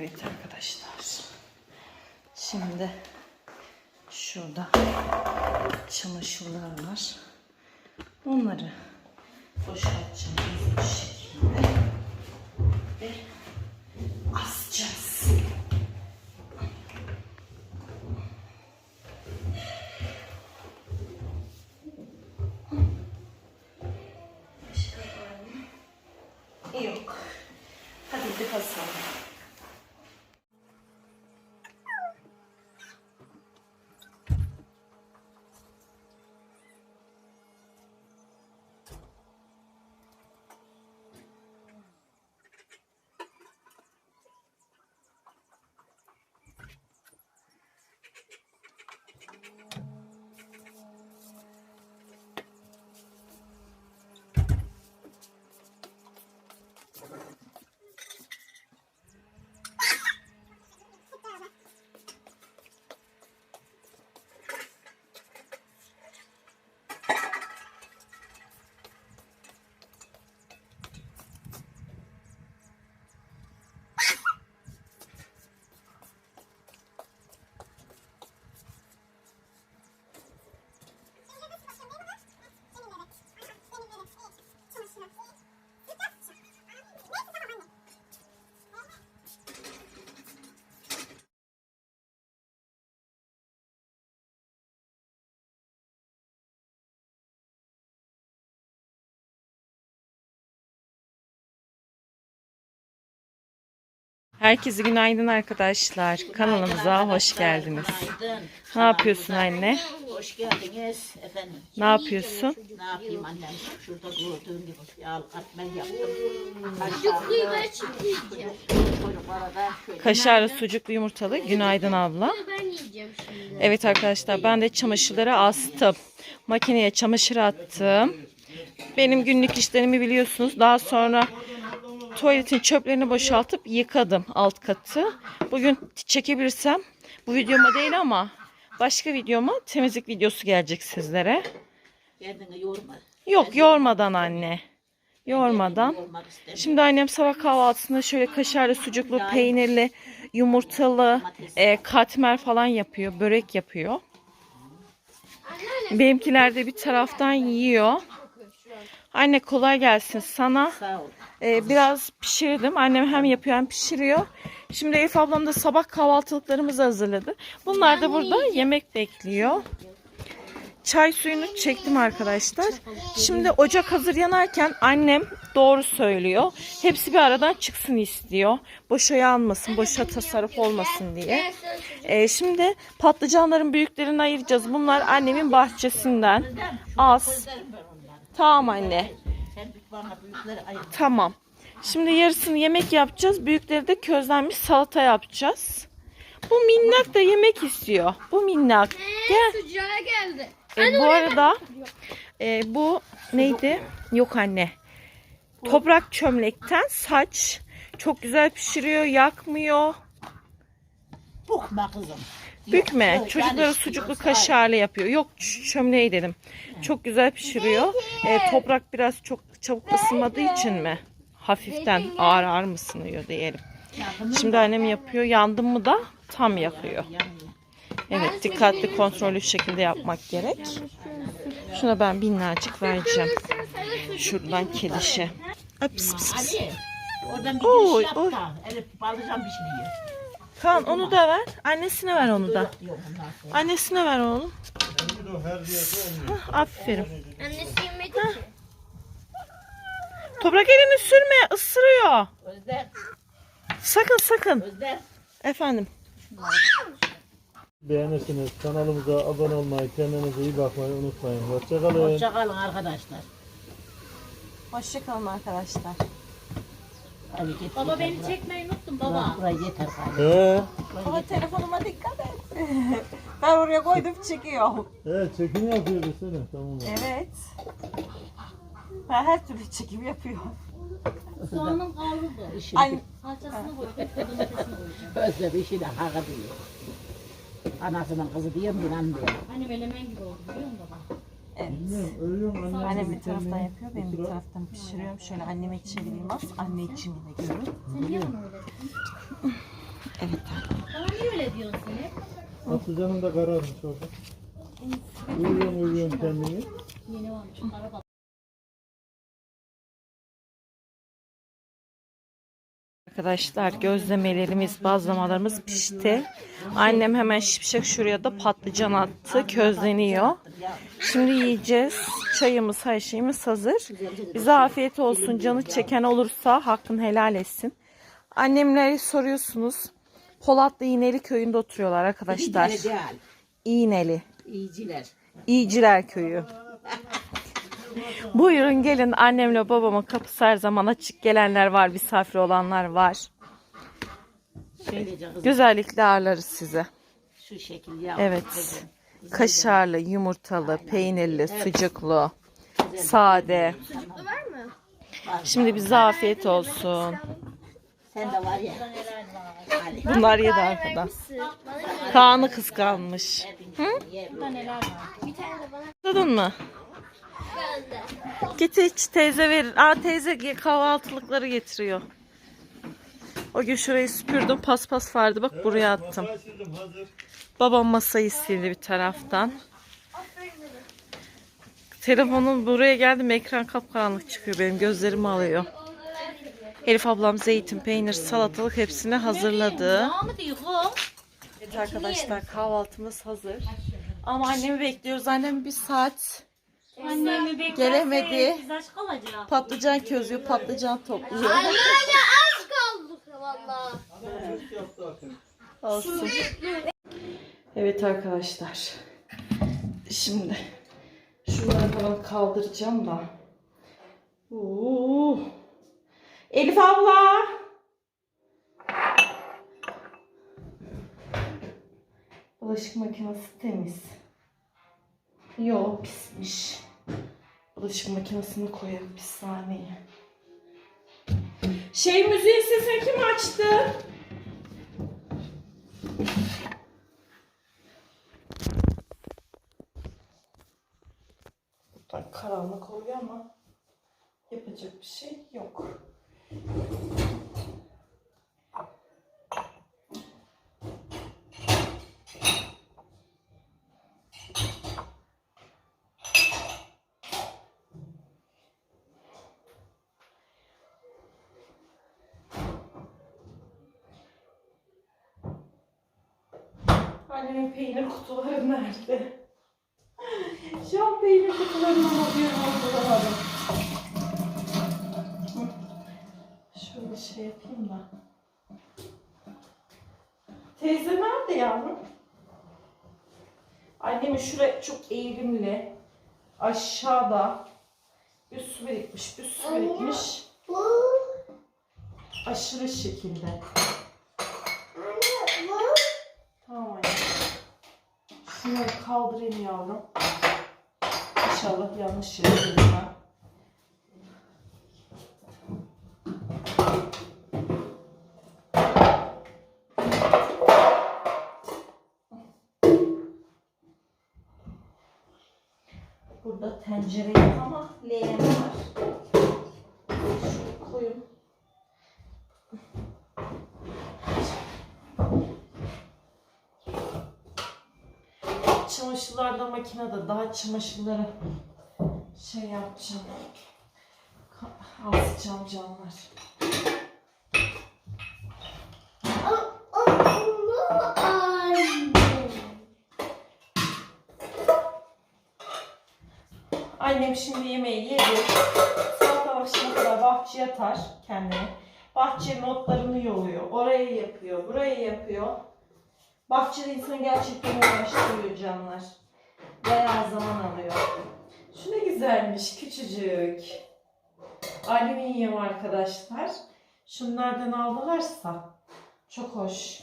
Evet arkadaşlar. Şimdi şurada çamaşırlar var. Onları boşaltacağım bir şekilde. Ve asacağız. Başka var mı? Yok. Hadi bir basalım. Herkese günaydın arkadaşlar. Kanalımıza hoş geldiniz. Günaydın. Ne yapıyorsun anne? Hoş geldiniz efendim. Ne yapıyorsun? Ne yapayım annem? Şurada gördüğün gibi yağlı katmer yaptım. Kaşarlı sucuklu yumurtalı. Günaydın abla. Ben yiyeceğim şimdi. Evet arkadaşlar ben de çamaşırları astım. Makineye çamaşır attım. Benim günlük işlerimi biliyorsunuz. Daha sonra tuvaletin çöplerini boşaltıp yıkadım alt katı. Bugün çekebilirsem bu videoma değil ama başka videoma temizlik videosu gelecek sizlere. kendini yorma. Yok yormadan anne. Yormadan. Şimdi annem sabah kahvaltısında şöyle kaşarlı, sucuklu, peynirli, yumurtalı, e, katmer falan yapıyor. Börek yapıyor. Benimkiler de bir taraftan yiyor. Anne kolay gelsin sana. Sağ ol. E, biraz pişirdim. Annem hem yapıyor hem pişiriyor. Şimdi Elif ablam da sabah kahvaltılıklarımızı hazırladı. Bunlar da burada yemek bekliyor. Çay suyunu çektim arkadaşlar. Şimdi ocak hazır yanarken annem doğru söylüyor. Hepsi bir aradan çıksın istiyor. Boşa yanmasın, boşa tasarruf olmasın diye. Ee, şimdi patlıcanların büyüklerini ayıracağız. Bunlar annemin bahçesinden. Az. Tamam anne. Büyükleri. Tamam. Şimdi yarısını yemek yapacağız. Büyükleri de közlenmiş salata yapacağız. Bu minnak da yemek istiyor. Bu minnak. Gel. Sıcağa geldi. E, bu arada e, bu neydi? Yok anne. Toprak çömlekten saç. Çok güzel pişiriyor, yakmıyor. Bukma kızım. Bükme. Yok, Çocuklara yani sucuklu kaşarlı yapıyor. Yok çömleği dedim. Çok güzel pişiriyor. E, toprak biraz çok çabuk ısınmadığı için mi? Hafiften ağır ağır mı ısınıyor diyelim. Şimdi annem yapıyor. Yandım mı da tam yakıyor. Evet dikkatli kontrollü şekilde yapmak gerek. Şuna ben minnacık vereceğim. Şuradan kedişe. Ay, pis, pis, pis. Oradan bir Oy, giriş yap da. Elif baldıcan pişiriyor. Kaan onu da ver. Annesine ver onu da. Annesine ver oğlum. Hah, aferin. Annesi yemedi ki. Toprak elini sürme ısırıyor. Özler. Sakın sakın. Özler. Efendim. Beğenirsiniz. Kanalımıza abone olmayı, kendinize iyi bakmayı unutmayın. Hoşçakalın. Hoşçakalın arkadaşlar. Hoşçakalın arkadaşlar. Hadi git. Baba yeter, beni bırak. çekmeyi unuttun baba. Burayı yeter galiba. He, Ama telefonuma dikkat et. ben oraya koydum çekiyor. evet çekim yapıyor desene. Tamam. Evet. Ben her türlü çekim yapıyor. Soğanın kavruldu. İşini Ay, Salçasını koydum. Domatesini koyacağım. Özlem işini haka diyor. Anasının kızı diyor mu lan diyor. Hani melemen gibi oldu biliyor musun baba? Evet. Ölüyorum anne. Annem bir taraftan yapıyor, ben bir taraftan pişiriyorum. Şöyle anneme çevireyim az, anne için yine görün. Sen niye bana öyle dedin? diyorsun hep. Patlıcanın da kararmış orada. Uyuyorum uyuyorum kendini. Yeni varmış. Araba. Arkadaşlar gözlemelerimiz, bazlamalarımız pişti. Annem hemen şipşak şuraya da patlıcan attı. Közleniyor. Şimdi yiyeceğiz. Çayımız, her şeyimiz hazır. Bize afiyet olsun. Canı çeken olursa hakkını helal etsin. Annemleri soruyorsunuz. Polatlı İğneli köyünde oturuyorlar arkadaşlar. İğneli. İyiciler. İyiciler köyü. Buyurun gelin annemle babamın kapısı her zaman açık. Gelenler var, misafir olanlar var. Şöylece kızım Güzellikle ağırlarız size. şu şekil ya. Evet. Kaşarlı, yumurtalı, peynirli, sucuklu, sade. Şimdi bize afiyet olsun. Sen de var ya. Ali. Bunlar yedi arkadan. Kaan'ı kıskanmış. Var? Tadın mı? Git iç teyze verir. Aa teyze kahvaltılıkları getiriyor. O gün şurayı süpürdüm. Paspas vardı. Bak buraya attım. Hazır. Babam masayı sildi bir taraftan. Telefonun buraya geldim ekran kapkaranlık çıkıyor benim gözlerimi alıyor. Elif ablam zeytin, peynir, salatalık hepsini hazırladı. Evet arkadaşlar kahvaltımız hazır. Ama annemi bekliyoruz. Annem bir saat Annemi beklerse Gelemedi. Biz aç kalacağız. patlıcan közüyor, patlıcan topluyor. Anne az kaldık valla. Olsun. Evet arkadaşlar. Şimdi şunları falan kaldıracağım da. Oo. Elif abla. Bulaşık makinesi temiz. Yo pismiş. Bulaşık makinesini koyalım bir saniye. Şey müziğin sesini kim açtı? Buradan karanlık oluyor ama yapacak bir şey yok. Annemin peynir kutuları nerede? Şu an peynir kutularını alıyorum bulamadım. Şöyle şey yapayım da. Teyze nerede yavrum? Annemin şuraya çok eğilimli. Aşağıda. Bir su birikmiş, bir su birikmiş. Aşırı şekilde. anne bu. Tamam anne. Şunları kaldırayım yavrum. İnşallah yanlış girmem. Burada tencere yok ama leğen var. Şunu koyun. Çamaşırlar da makinede. Daha çamaşırları şey yapacağım. Asacağım canlar. Annem şimdi yemeği yedi. Saat akşama kadar bahçeye atar kendini. Bahçenin otlarını yoluyor. Orayı yapıyor, burayı yapıyor. Bahçede insan gerçekten uğraştırıyor canlar. Bayağı zaman alıyor. Şu ne güzelmiş, küçücük. Alüminyum arkadaşlar. Şunlardan aldılarsa çok hoş.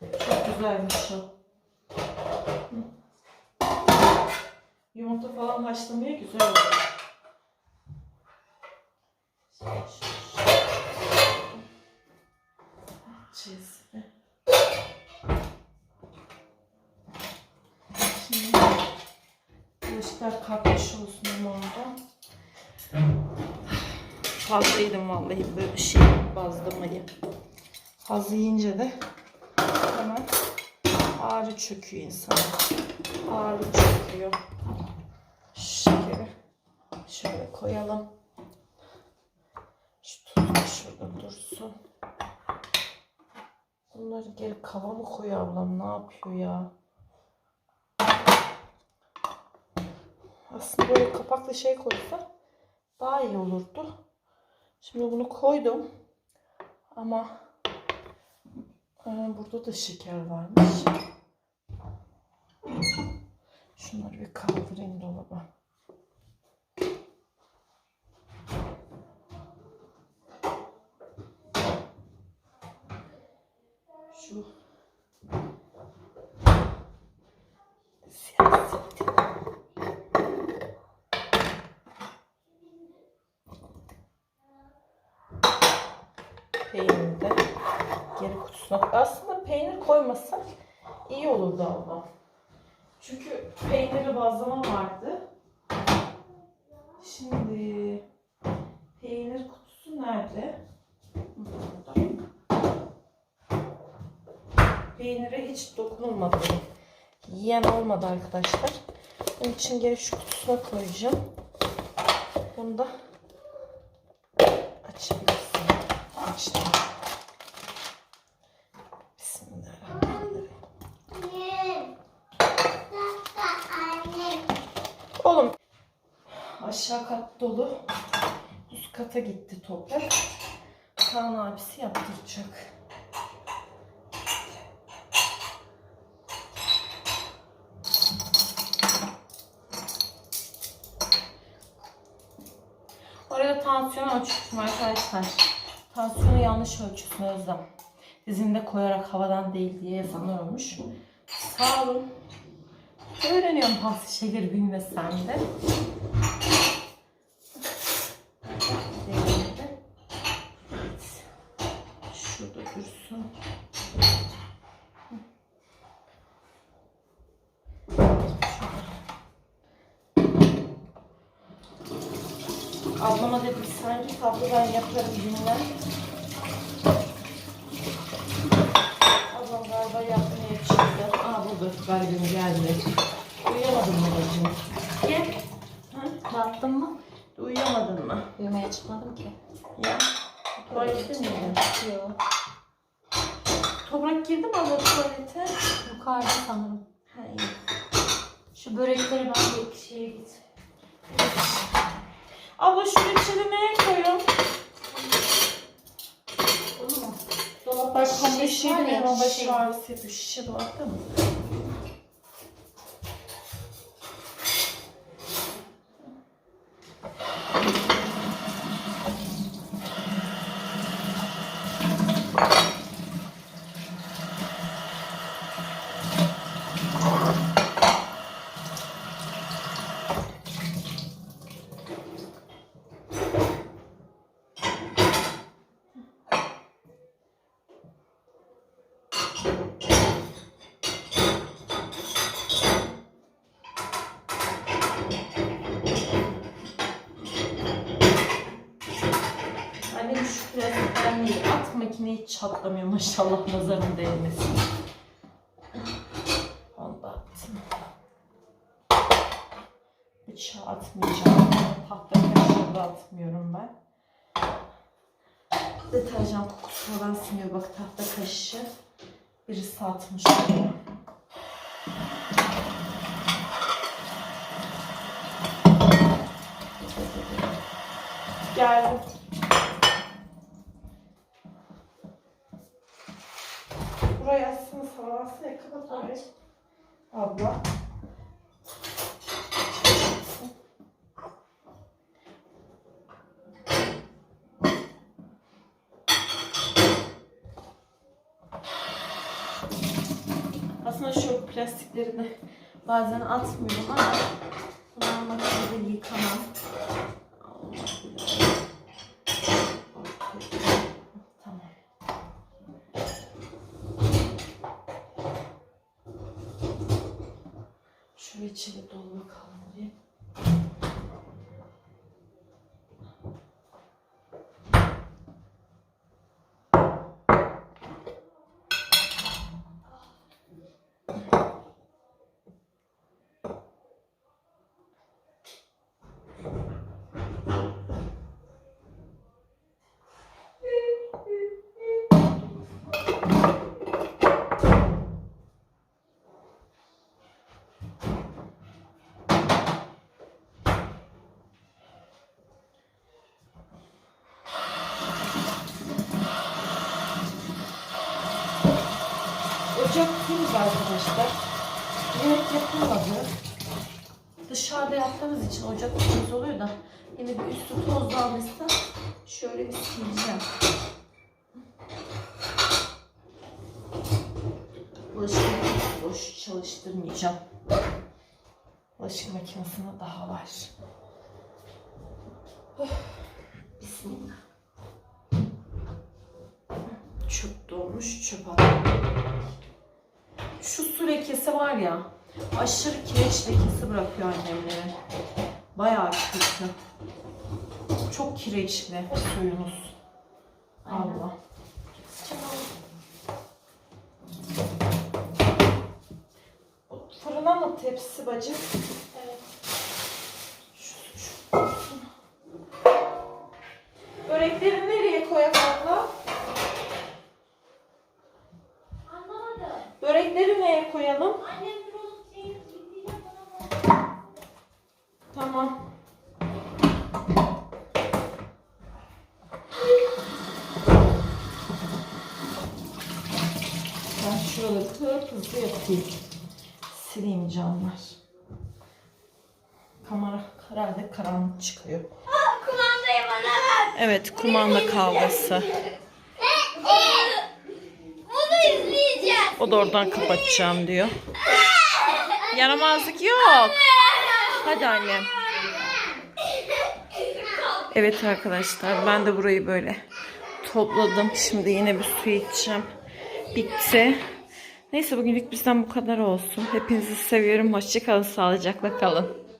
Çok güzelmiş o. Yumurta falan haşlamaya güzel olur. Çizgi. Şimdi bulaşıklar kalkmış olsun ama orada. Fazla yedim vallahi böyle bir şey bazlamayı. Az yiyince de hemen ağrı çöküyor insana. Ağrı çöküyor. Şekeri şöyle koyalım. Şu tuz da şurada dursun. Bunları geri kava mı koyuyor ablam? Ne yapıyor ya? Aslında böyle kapaklı şey koysa daha iyi olurdu. Şimdi bunu koydum. Ama e, burada da şeker varmış. Şunları bir kaldırayım dolaba. Şu. Peyniri de geri kutusuna. Aslında peynir koymasak iyi olurdu abla. Çünkü peyniri bazlama vardı. Şimdi peynir kutusu nerede? Burada. Peynire hiç dokunulmadı. Yiyen olmadı arkadaşlar. Onun için geri şu kutusuna koyacağım. Bunu da açabilirsin. Açtım. Bismillahirrahmanirrahim. Oğlum aşağı kat dolu. Üst kata gitti toprak. Kaan abisi yaptıracak. Oraya tansiyon ölçüsüm arkadaşlar. Tansiyonu yanlış ölçüsün Özlem. Dizinde koyarak havadan değil diye yazanlar olmuş. Sağ olun. Öğreniyorum bazı şeyleri bilmesen de. Değildi. Evet. Şurada dursun. Ablama dedim ben yaparım dinlen. Ablam galiba yapmaya yetişti. Aa burada garibim geldi. Uyuyamadın mı bacım? Gel. Battın mı? Uyuyamadın mı? Uyumaya çıkmadım ki. Ya. Tuvalette miydin? Yok. Toprak girdi mi abla tuvalete? Yukarıda sanırım. Ha iyi. Şu börekleri ben bir şeye git. Abla şu reçeli neye koyuyorum? Olur mu? Dolapta kamyon Şişe şişe var ya. Şişe dolapta mı? Annem şu plastikten değil. At makineyi hiç çatlamıyor maşallah nazarın değmesin. Onu da attım. Bıçağı atmayacağım. Tahta kaşığı da atmıyorum ben. Deterjan kokusu falan siniyor bak tahta kaşığı. Birisi atmış. Geldim. Buraya salansın ya kapat orayı. Abla. Aslında şu plastikleri de bazen atmıyorum ama bunlar makinede yıkamam. Şöyle içeri dolu bakalım bir. Ocak temiz arkadaşlar. Yemek yapılmadı. Dışarıda yaptığımız için ocak temiz oluyor da yine bir üstü tozlanmışsa şöyle bir sileceğim. Makinesi boş çalıştırmayacağım. Bulaşık makinesinde daha var. Oh, Bismillah. Çöp dolmuş çöp attım. Şu su lekesi var ya aşırı kireç lekesi bırakıyor annemlere. Bayağı kötü. Çok kireçli suyunuz. Allah. Bu Fırına mı tepsi bacı? Evet. Şu, şu. Börekleri nereye koyak abla? Anlamadım. Börekleri neye koyalım? Annem bunu şey gittiğinde bana Tamam. Ben şuraları hızlı yapayım. Canlar. Kamera herhalde karanlık çıkıyor. kumandayı bana ver. Evet kumanda kavgası. Bunu izleyeceğiz. O da oradan kapatacağım diyor. Yaramazlık yok. Hadi annem. Evet arkadaşlar ben de burayı böyle topladım. Şimdi yine bir su içeceğim. Bitti. Neyse bugünlük bizden bu kadar olsun. Hepinizi seviyorum. Hoşçakalın. Sağlıcakla kalın.